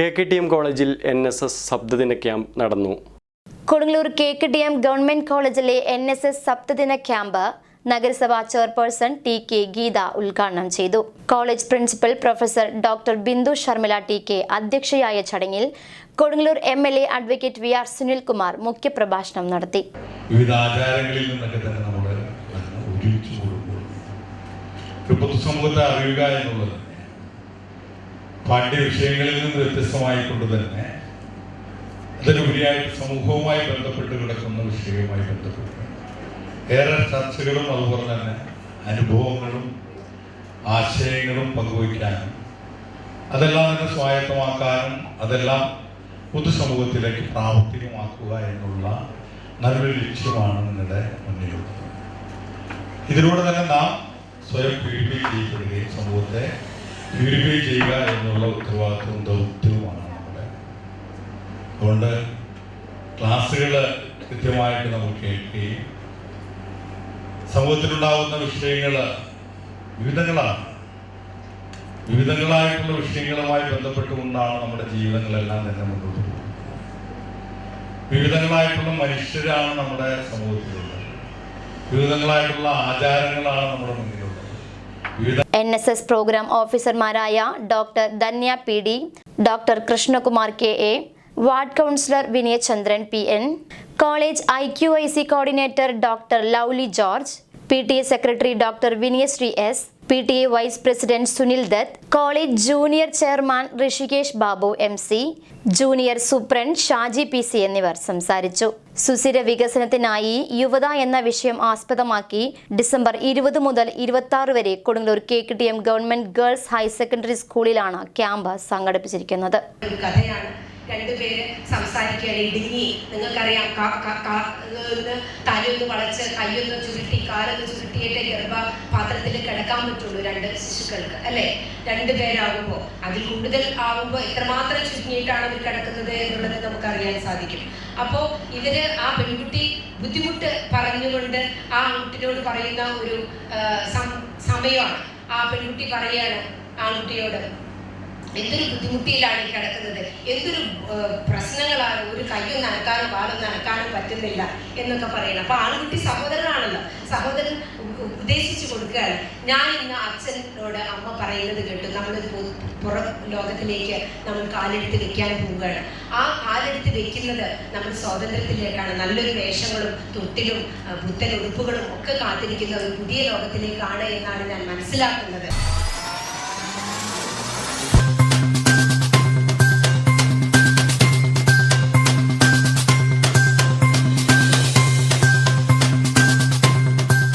K K T M കോളേജിൽ N S S ശബ്ദദിന camp നടന്നു. Kodungallur K K T M government കോളേജിലെ N S S സപ്തദിന camp നഗരസഭാ ചെയർപേഴ്സൺ ടി കെ ഗീത ഉദ്ഘാടനം ചെയ്തു. College principal professor doctor Bindu Sharmila T K അധ്യക്ഷയായ ചടങ്ങിൽ Kodungallur M L A advocate V R Sunilkumar മുഖ്യപ്രഭാഷണം നടത്തി. വിവിധ ആചാരങ്ങളിൽ നിന്നൊക്കെ തന്നെ നമ്മൾ ഒരുമിച്ച് കൂടുമ്പോൾ പൊതുസമൂഹത്തെ അറിയുക എന്നുള്ളത് പാഠ്യ വിഷയങ്ങളിൽ നിന്ന് വ്യത്യസ്തമായിക്കൊണ്ട് തന്നെ അതിനുപരിയായിട്ട് സമൂഹവുമായി ബന്ധപ്പെട്ട് കിടക്കുന്ന വിഷയവുമായി ബന്ധപ്പെട്ട് ഏറെ ചർച്ചകളും അതുപോലെ തന്നെ അനുഭവങ്ങളും ആശയങ്ങളും പങ്കുവയ്ക്കാനും അതെല്ലാം തന്നെ സ്വായത്തമാക്കാനും അതെല്ലാം പൊതുസമൂഹത്തിലേക്ക് പ്രാവർത്തികമാക്കുക എന്നുള്ള നല്ലൊരു ലക്ഷ്യമാണ് നിങ്ങളുടെ മുന്നിലുള്ളത്. ഇതിലൂടെ തന്നെ നാം സ്വയം പീഡിപ്പിക്കുകയും സമൂഹത്തെ പ്യൂരിഫൈ ചെയ്യുക എന്നുള്ള ഉത്തരവാദിത്വവും ദൗത്യവുമാണ് നമ്മുടെ. അതുകൊണ്ട് ക്ലാസ്സുകൾ കൃത്യമായിട്ട് നമ്മൾ കേൾക്കുകയും സമൂഹത്തിലുണ്ടാകുന്ന വിഷയങ്ങൾ വിവിധങ്ങളാണ്. വിവിധങ്ങളായിട്ടുള്ള വിഷയങ്ങളുമായി ബന്ധപ്പെട്ടുകൊണ്ടാണ് നമ്മുടെ ജീവിതങ്ങളെല്ലാം തന്നെ മുന്നോട്ട് പോകുന്നത്. വിവിധങ്ങളായിട്ടുള്ള മനുഷ്യരാണ് നമ്മുടെ സമൂഹത്തിലുള്ളത്. വിവിധങ്ങളായിട്ടുള്ള ആചാരങ്ങളാണ് നമ്മുടെ വിവിധ എൻ എസ് എസ് പ്രോഗ്രാം ഓഫീസർമാരായ doctor Dhanya P D doctor Krishnakumar K A ward councillor Vinayachandran P N college I Q A C coordinator doctor Lovely George P T A secretary doctor Vinayasree S P T A vice president Sunil Dutt college junior chairman Hrishikesh Babu M C junior superintendent Shaji P C എന്നിവർ സംസാരിച്ചു. സുസ്ഥിര വികസനത്തിനായി യുവത എന്ന വിഷയം ആസ്പദമാക്കി December ഇരുപത് മുതൽ ഇരുപത്തി ആറ് വരെ Kodungallur K K T M government girls higher secondary സ്കൂളിലാണ് ക്യാമ്പ് സംഘടിപ്പിച്ചിരിക്കുന്നത്. രണ്ടുപേര് സംസാരിക്കുകയാണ്. ഇടുങ്ങി. നിങ്ങൾക്കറിയാം തലയൊന്ന് വളച്ച് കൈയൊന്ന് ചുരുട്ടി കാലൊന്ന് ചുരുട്ടിയിട്ടേ ഗർഭപാത്രത്തിൽ കിടക്കാൻ പറ്റുള്ളൂ രണ്ട് ശിശുക്കൾക്ക് അല്ലേ? രണ്ടുപേരാകുമ്പോൾ അതിൽ കൂടുതൽ ആകുമ്പോൾ എത്രമാത്രം ചുരുങ്ങിയിട്ടാണ് അവർ കിടക്കുന്നത് എന്നുള്ളത് നമുക്ക് അറിയാൻ സാധിക്കും. അപ്പോൾ ഇവർ ആ പെൺകുട്ടി ബുദ്ധിമുട്ട് പറഞ്ഞുകൊണ്ട് ആ ആൺകുട്ടിനോട് പറയുന്ന ഒരു സമയമാണ്. ആ പെൺകുട്ടി പറയാണ് ആൺകുട്ടിയോട് എന്തൊരു ബുദ്ധിമുട്ടിയിലാണ് കിടക്കുന്നത്? എന്തൊരു പ്രശ്നങ്ങളാണ് ഒരു കയ്യൊന്നും അനക്കാനോ കാലൊന്നും അനക്കാനോ പറ്റുന്നില്ല എന്നൊക്കെ പറയണം. അപ്പൊ ആൺകുട്ടി സഹോദരനാണല്ലോ. സഹോദരൻ ഉപദേശിച്ചു കൊടുക്കുകയാണ്. ഞാൻ ഇന്ന് അച്ഛനോട് അമ്മ പറയുന്നത് കേട്ടു നമ്മൾ പുറം ലോകത്തിലേക്ക് നമ്മൾ കാലെടുത്ത് വെക്കാൻ പോവുകയാണ്. ആ കാലെടുത്ത് വെക്കുന്നത് നമ്മൾ സ്വാതന്ത്ര്യത്തിലേക്കാണ്. നല്ലൊരു വേഷങ്ങളും തൊട്ടിലും പുത്തൻ ഉടുപ്പുകളും ഒക്കെ കാത്തിരിക്കുന്ന ഒരു പുതിയ ലോകത്തിലേക്കാണ് എന്നാണ് ഞാൻ മനസ്സിലാക്കുന്നത്.